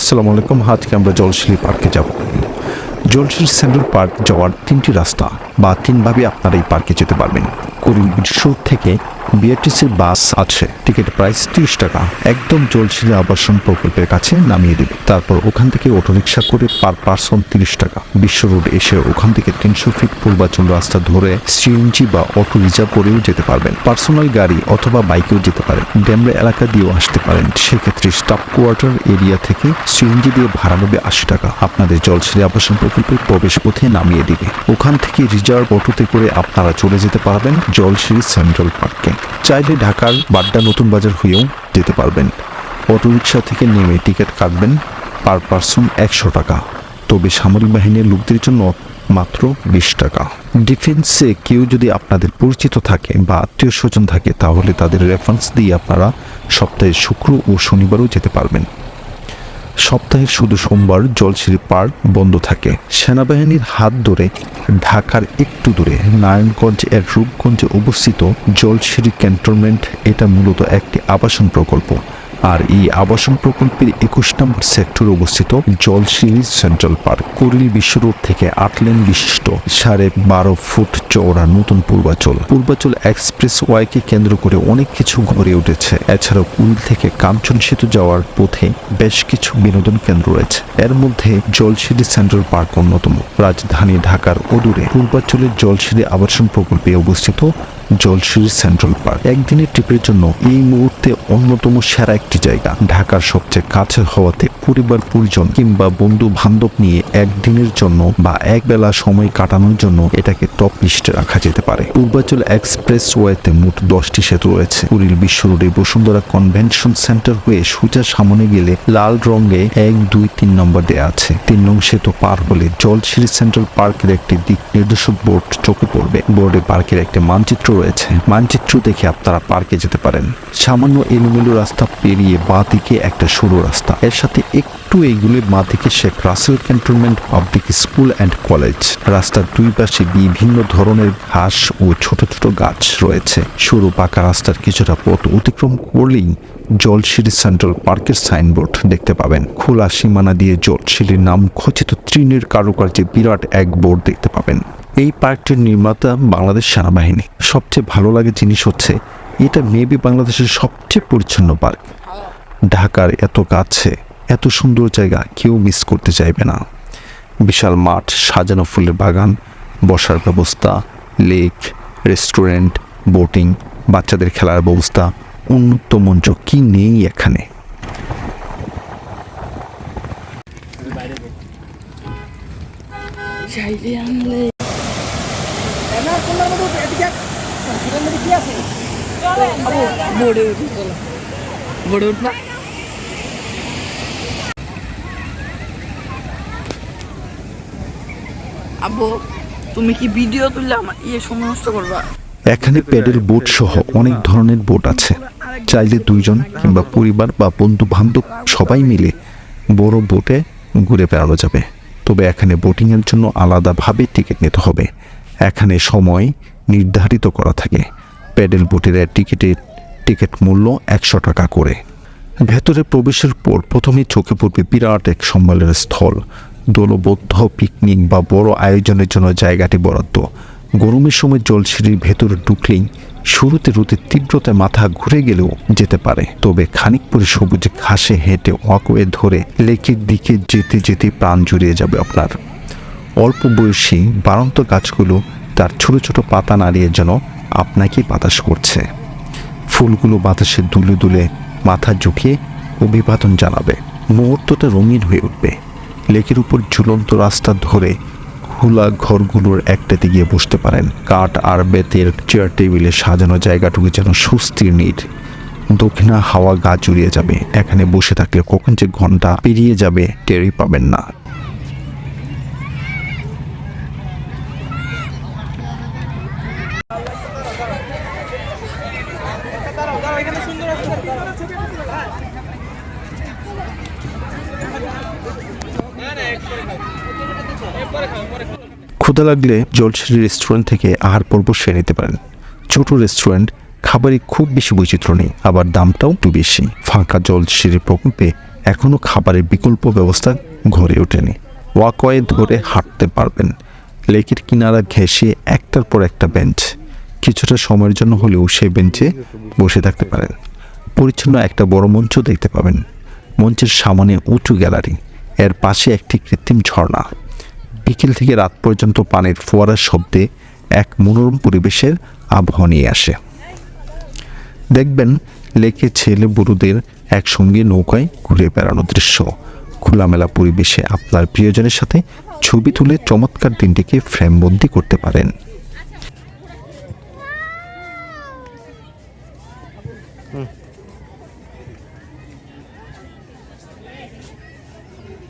আসসালামু আলাইকুম। আজকে আমরা জলশিলি পার্কে যাব। জলশিল সেন্ট্রাল পার্ক যাওয়ার তিনটি রাস্তা বা তিনভাবে আপনারা এই পার্কে যেতে পারবেন। করিম বিশ্ব থেকে বিআরটিসির বাস আছে। টিকিট প্রাইস তিরিশ টাকা। একদম জলশিরি আবাসন প্রকল্পের কাছে নামিয়ে দেবে। তারপর ওখান থেকে অটোরিকশা করে পার পার্সন তিরিশ টাকা। বিশ্ব রোড এসে ওখান থেকে তিনশো ফিট পূর্বাচল রাস্তা ধরে সিএনজি বা অটো রিজার্ভ করেও যেতে পারবেন। পার্সোনাল গাড়ি অথবা বাইকেও যেতে পারেন। ড্যামরা এলাকা দিয়েও আসতে পারেন। সেক্ষেত্রে স্টাফ কোয়ার্টার এরিয়া থেকে সিএনজি দিয়ে ভাড়া নেবে আশি টাকা। আপনাদের জলশিরি আবাসন প্রকল্পের প্রবেশ পথে নামিয়ে দিবে। ওখান থেকে রিজার্ভ অটোতে করে আপনারা চলে যেতে পারবেন জলশিরি সেন্ট্রাল পার্কে। চাইলে ঢাকার বাড্ডা নতুন বাজার হয়েও যেতে পারবেন। অটোরিকশা থেকে নেমে টিকিট কাটবেন পার পার্সন একশো টাকা। তবে সামরিক বাহিনীর লোকদের জন্য মাত্র বিশ টাকা। ডিফেন্সে কেউ যদি আপনাদের পরিচিত থাকে বা আত্মীয় স্বজন থাকে, তাহলে তাদের রেফারেন্স দিয়ে আপনারা সপ্তাহে শুক্র ও শনিবারও যেতে পারবেন। সপ্তাহে শুধু সোমবার জলশিরি পার্ক বন্ধ থাকে। সেনাবাহিনীর হাত ধরে ঢাকার একটু দূরে নারায়ণগঞ্জ এর রূপগঞ্জে অবস্থিত জলশিরি ক্যান্টনমেন্ট এটা মূলত একটি আবাসন প্রকল্প। আর এই আবাসন প্রকল্পের একুশ নম্বর সেক্টর অবস্থিত জলশিরি সেন্ট্রাল পার্ক, কুড়িল বিশ্ব রোড থেকে আট লেন বিশিষ্ট সাড়ে বারো ফুট চওড়া নতুন পূর্বাচল। পূর্বাচল এক্সপ্রেস ওয়াইকে কেন্দ্র করে অনেক কিছু গড়ে উঠেছে। এছাড়াও কুড়িল থেকে কাঞ্চন সেতু যাওয়ার পথে বেশ কিছু বিনোদন কেন্দ্র রয়েছে। এর মধ্যে জলশিরি সেন্ট্রাল পার্ক অন্যতম। রাজধানী ঢাকার অদূরে পূর্বাচলের জলশিরি আবাসন প্রকল্পে অবস্থিত জলশিরি সেন্ট্রাল পার্ক একদিনের ট্রিপের জন্য এই মুহূর্তে অন্যতম সেরা একটি জায়গা। ঢাকার সবচেয়ে কাছের হওয়াতে পরিবার, পরিজন কিংবা বন্ধু বান্ধব নিয়ে একদিনের জন্য বা এক বেলা সময় কাটানোর জন্য এটাকে টপ লিস্টে রাখা যেতে পারে। পূর্বাচল এক্সপ্রেস ওয়েতে মোট দশটি সেতু রয়েছে। কুড়িল বিশ্ব রোডে বসুন্ধরা কনভেনশন সেন্টার হয়ে সোজা সামনে গেলে লাল রঙে এক, দুই, তিন নম্বর দেয়া আছে। তিন নং সেতু পার হলে জলশিরি সেন্ট্রাল পার্কের একটি দিক নির্দেশক বোর্ড চোখে পড়বে। বোর্ডে পার্কের একটি মানচিত্র রয়েছে। মানচিত্র দেখে আপনারা পার্কে যেতে পারেন। সামান্য এলোমেলো রাস্তা পেরিয়ে বাঁ দিকে একটা সরু রাস্তা। এর সাথে একটু এগুলি বাঁ দিকে Sheikh Russell cantonment public school and college. রাস্তার দুই পাশে বিভিন্ন ধরনের ঘাস ও ছোট ছোট গাছ রয়েছে। সরু পাকা রাস্তার কিছুটা পথ অতিক্রম করলেই জলশিরি সেন্ট্রাল পার্কের সাইনবোর্ড দেখতে পাবেন। খোলা সীমানা দিয়ে জলশিরির নাম খচিত তৃণের কারুকার্যে বিরাট এক বোর্ড দেখতে পাবেন। এই পার্কটির নির্মাতা বাংলাদেশ সেনাবাহিনী। সবচেয়ে ভালো লাগে জিনিস হচ্ছে, এটা মেবি বাংলাদেশের সবচেয়ে পরিচ্ছন্ন পার্ক। ঢাকার এত কাছে, এত সুন্দর জায়গা কেউ মিস করতে চাইবে না। বিশাল মাঠ, সাজানো ফুলের বাগান, বসার ব্যবস্থা লেক রেস্টুরেন্ট বোটিং বাচ্চাদের খেলার ব্যবস্থা, উন্মুক্ত মঞ্চ, কি নেই এখানে? চাইলে আনলে ইয়ে এখানে প্যাডেল বোট সহ অনেক ধরনের বোট আছে। চাইলে দুইজন কিংবা পরিবার বা বন্ধু বান্ধব সবাই মিলে বড় বোটে ঘুরে বেড়ানো যাবে। তবে এখানে বোটিংয়ের জন্য আলাদাভাবে টিকিট নিতে হবে। এখানে সময় নির্ধারিত করা থাকে। প্যাডেল বোটের টিকিটের টিকিট মূল্য একশো টাকা করে। ভেতরে প্রবেশের পর প্রথমেই চোখে পড়বে বিরাট এক সম্মেলনের স্থল। দলবদ্ধ পিকনিক বা বড় আয়োজনের জন্য জায়গাটি বরাদ্দ। গরমের সময় জল জলসিঁড়ির ভেতরে ঢুকলেই শুরুতে রোদের তীব্রতায় মাথা ঘুরে গেলেও যেতে পারে। তবে খানিক পরে সবুজ ঘাসে হেঁটে ওয়াকওয়ে ধরে লেকের দিকে যেতে যেতে প্রাণ জুড়িয়ে যাবে আপনার। অল্প বয়সী বাড়ন্ত গাছগুলো তার ছোট ছোট পাতা নাড়িয়ে যেন আপনাকেই বাতাস করছে। ফুলগুলো বাতাসে দুলে দুলে মাথা ঝুঁকিয়ে অভিবাদন জানাবে। মুহূর্তটা রঙিন হয়ে উঠবে। লেকের উপর ঝুলন্ত রাস্তা ধরে খোলা ঘরগুলোর একটাতে গিয়ে বসতে পারেন। কাঠ আর বেতের চেয়ার টেবিলে সাজানো জায়গাটুকু যেন সুস্থির নিট দক্ষিণা হাওয়া গা জুড়িয়ে যাবে। এখানে বসে থাকলে কখন যে ঘণ্টা পেরিয়ে যাবে টেরই পাবেন না। ক্ষুধা লাগলে জলশিরি রেস্টুরেন্ট থেকে আহার পর্ব সেরে নিতে পারেন। ছোট রেস্টুরেন্ট খাবারে খুব বেশি বৈচিত্র্য নেই, আবার দামটাও একটু বেশি। ফাঁকা জলশিরি প্রকল্পে এখনও খাবারের বিকল্প ব্যবস্থা গড়ে ওঠেনি। ওয়াকওয়ে ধরে হাঁটতে পারবেন। লেকের কিনারা ঘেঁষে একটার পর একটা বেঞ্চ। কিছুটা সময়ের জন্য হলেও সে বেঞ্চে বসে থাকতে পারেন পরিচ্ছন্ন একটা বড় মঞ্চ দেখতে পাবেন। মঞ্চের সামনে উঁচু গ্যালারি। এর পাশে একটি কৃত্রিম ঝর্ণা। বিকেল থেকে রাত পর্যন্ত পানির ফোয়ারার শব্দে এক মনোরম পরিবেশের আবহাওয়া নিয়ে আসে। দেখবেন লেকে ছেলে বুড়োদের একসঙ্গে নৌকায় ঘুরে বেড়ানোর দৃশ্য। খোলামেলা পরিবেশে আপনার প্রিয়জনের সাথে ছবি তুলে চমৎকার দিনটিকে ফ্রেমবন্দি করতে পারেন নীলিমা কোন নীলিমা ধর কত আগে আয় নীলিমা আয় নীলিমা তুমি এগুলো করো কেন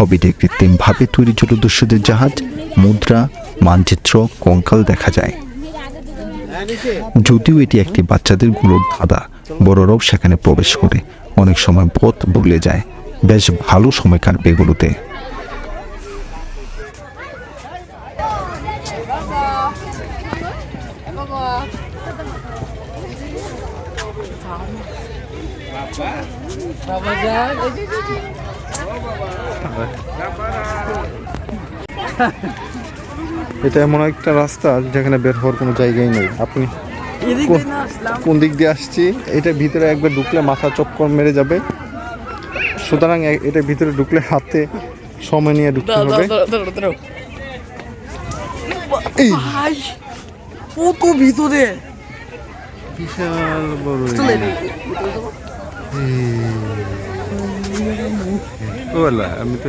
হবিটে কৃত্রিমভাবে তৈরি জলদস্যুদের জাহাজ, মুদ্রা, মানচিত্র, কঙ্কাল দেখা যায়। যদিও এটি একটি বাচ্চাদেরগুলোর ধাঁধা বড়রাও সেখানে প্রবেশ করে অনেক সময় পথ ভুলে যায়। বেশ ভালো সময় কাটবে এগুলোতে। এটা এমন একটা রাস্তা যেখানে বের হওয়ার কোনো জায়গাই নেই। আপনি কোন- দিক দিয়ে আসছি? এটা ভিতরে একবার ঢুকলে মাথা চক্কর মেরে যাবে। সুতরাং এটা ভিতরে ঢুকলে হাতে সময় নিয়ে ঢুকতে হবে। এই! কত ভিতরে। বিশাল বড় আমি তো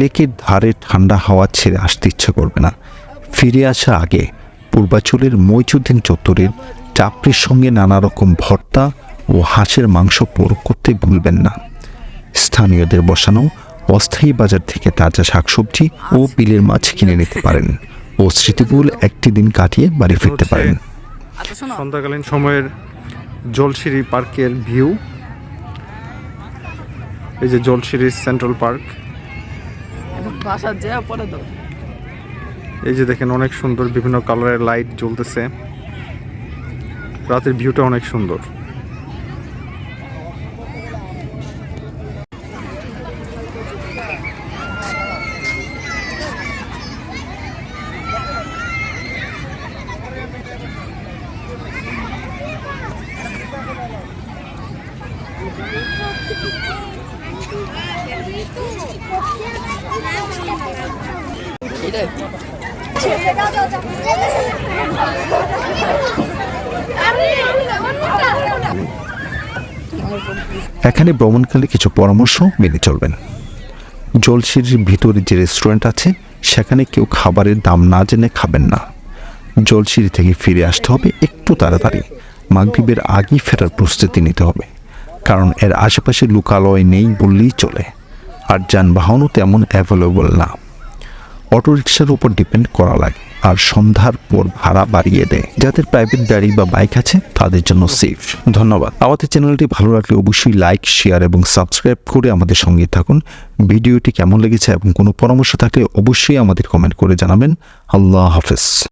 লেকের ধারে ঠান্ডা হাওয়া ছেড়ে আসতে ইচ্ছে করবে না। ফিরে আসার আগে পূর্বাচলের মইচুদ্দিন চত্বরের চাপড়ির সঙ্গে নানা রকম ভর্তা ও হাঁসের মাংস প্রয়োগ করতে ভুলবেন না। স্থানীয়দের বসানো অস্থায়ী বাজার থেকে তাজা শাকসবজি ও বিলের মাছ কিনে নিতে পারেন ও স্মৃতিপুল একটি দিন কাটিয়ে বাড়ি ফিরতে পারেন। আচ্ছা সন্ধ্যাকালীন সময়ের জলসিঁড়ি পার্কের ভিউ। এই যে জলশিরি সেন্ট্রাল পার্ক। এই যে দেখেন অনেক সুন্দর বিভিন্ন কালারের লাইট জ্বলতেছে। রাতের ভিউটা অনেক সুন্দর। এখানে ভ্রমণকালে কিছু পরামর্শ মেনে চলবেন। জলসিঁড়ির ভিতরে যে রেস্টুরেন্ট আছে, সেখানে কেউ খাবারের দাম না জেনে খাবেন না। জলসিঁড়ি থেকে ফিরে আসতে হবে একটু তাড়াতাড়ি। মাগরিবের আগেই ফেরার প্রস্তুতি নিতে হবে। কারণ এর আশেপাশে লোকালয় নেই বললেই চলে। আর যানবাহনও তেমন অ্যাভেলেবল না। অটোরিকশার উপর ডিপেন্ড করা লাগে আর সন্ধ্যার পর ভাড়া বাড়িয়ে দেয়। যাদের প্রাইভেট গাড়ি বা বাইক আছে, তাদের জন্য সেফ ধন্যবাদ। আমাদের চ্যানেলটি ভালো লাগলে অবশ্যই লাইক শেয়ার এবং সাবস্ক্রাইব করে আমাদের সঙ্গে থাকুন। ভিডিওটি কেমন লেগেছে এবং কোনো পরামর্শ থাকলে অবশ্যই আমাদের কমেন্ট করে জানাবেন। আল্লাহ হাফেজ।